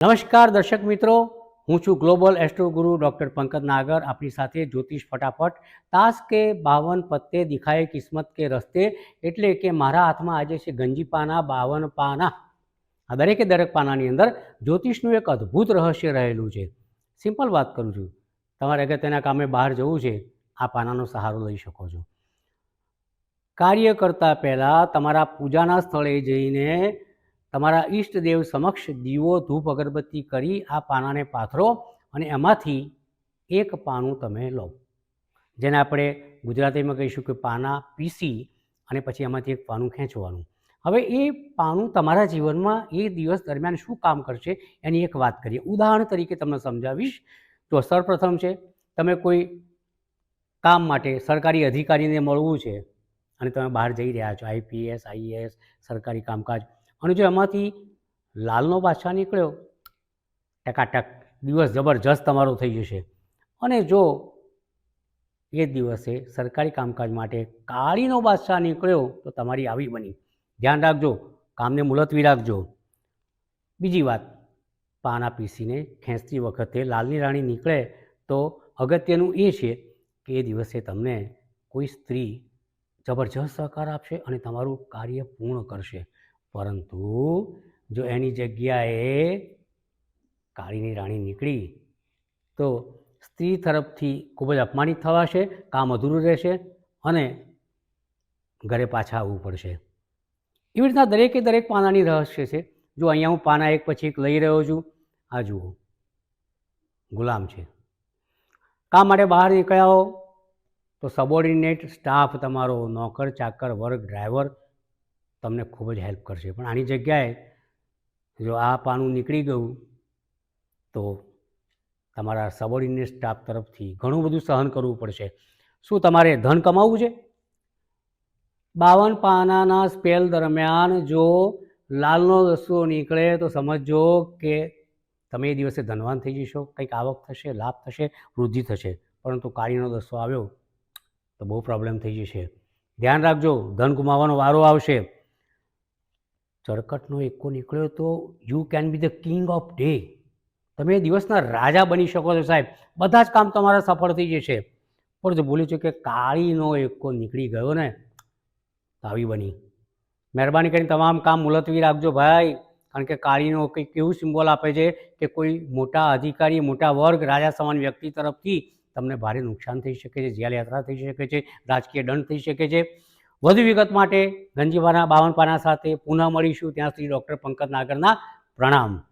નમસ્કાર દર્શક મિત્રો, હું છું ગ્લોબલ એસ્ટ્રોગુરુ ડૉક્ટર પંકજ નાગર. આપણી સાથે જ્યોતિષ ફટાફટ, તાસ કે બાવન પત્તે દિખાય કિસ્મત કે રસ્તે, એટલે કે મારા હાથમાં આજે છે ગંજી પાના બાવન પાના. આ દરેકે દરેક પાનાની અંદર જ્યોતિષનું એક અદ્ભુત રહસ્ય રહેલું છે. સિમ્પલ વાત કરું છું. તમારે અગત્યના કામે બહાર જવું છે, આ પાનાનો સહારો લઈ શકો છો. કાર્ય કરતાં પહેલાં તમારા પૂજાના સ્થળે જઈને તમારા ઈષ્ટદેવ સમક્ષ દીવો, ધૂપ, અગરબત્તી કરી આ પાનાને પાથરો અને એમાંથી એક પાનું તમે લો. જેને આપણે ગુજરાતીમાં કહીશું કે પાના પીસી અને પછી એમાંથી એક પાનું ખેંચવાનું. હવે એ પાનું તમારા જીવનમાં એ દિવસ દરમિયાન શું કામ કરશે એની એક વાત કરીએ. ઉદાહરણ તરીકે તમને સમજાવીશ. તો સર્વપ્રથમ છે, તમે કોઈ કામ માટે સરકારી અધિકારીને મળવું છે અને તમે બહાર જઈ રહ્યા છો, આઈપીએસ, આઈએએસ, સરકારી કામકાજ અને જો એમાંથી લાલનો બાદશાહ નીકળ્યો, ટકાટક, દિવસ જબરજસ્ત તમારો થઈ જશે. અને જો એ દિવસે સરકારી કામકાજ માટે કાળીનો બાદશાહ નીકળ્યો, તો તમારી આવી બની. ધ્યાન રાખજો, કામને મુલતવી રાખજો. બીજી વાત, પાના પીસીને ખેંચતી વખતે લાલની રાણી નીકળે, તો અગત્યનું એ છે કે એ દિવસે તમને કોઈ સ્ત્રી જબરજસ્ત સહકાર આપશે અને તમારું કાર્ય પૂર્ણ કરશે. પરંતુ જો એની જગ્યાએ કાળીની રાણી નીકળી, તો સ્ત્રી તરફથી ખૂબ જ અપમાનિત થવાશે, કામ અધૂરું રહેશે અને ઘરે પાછા આવવું પડશે. એવી રીતના દરેકે દરેક પાનાની રહસ્ય છે. જો અહીંયા હું પાના એક પછી એક લઈ રહ્યો છું, આ જુઓ. ગુલામ છે. કામ માટે બહાર નીકળ્યા હો, તો સબોર્ડિનેટ સ્ટાફ તમારો નોકર, ચાકર, વર્ગ, ડ્રાઈવર તમને ખૂબ જ હેલ્પ કરશે. પણ આની જગ્યાએ જો આ પાનું નીકળી ગયું, તો તમારા સબોર્ડિનેટ સ્ટાફ તરફથી ઘણું બધું સહન કરવું પડશે. શું તમારે ધન કમાવવું છે? બાવન પાનાના સ્પેલ દરમિયાન જો લાલનો રસ્તો નીકળે, તો સમજો કે તમે એ દિવસે ધનવાન થઈ જશો. કંઈક આવક થશે, લાભ થશે, વૃદ્ધિ થશે. પરંતુ કાળીનો દસ્તો આવ્યો, તો બહુ પ્રોબ્લેમ થઈ જશે. ધ્યાન રાખજો, ધન ગુમાવવાનો વારો આવશે. ચરકટનો એકો નીકળ્યો તો you can be the king of day તમે દિવસના રાજા બની શકો છો સાહેબ. બધા જ કામ તમારા સફળ થઈ જશે. પણ જો બોલ્યું છે કે કાળીનો એકો નીકળી ગયો ને, તો આવી બની. મહેરબાની કરીને તમામ કામ મુલતવી રાખજો ભાઈ. કારણ કે કાળીનો કંઈક એવું સિમ્બોલ આપે છે કે કોઈ મોટા અધિકારી, મોટા વર્ગ, રાજા સમાન વ્યક્તિ તરફથી તમને ભારે નુકસાન થઈ શકે છે, જેલ યાત્રા થઈ શકે છે, રાજકીય દંડ થઈ શકે છે. વધુ વિગત માટે ગંજીવાના બાવન પાના સાથે પુનઃ મળીશું. ત્યાં સુધી ડૉક્ટર પંકજ નાગરના પ્રણામ.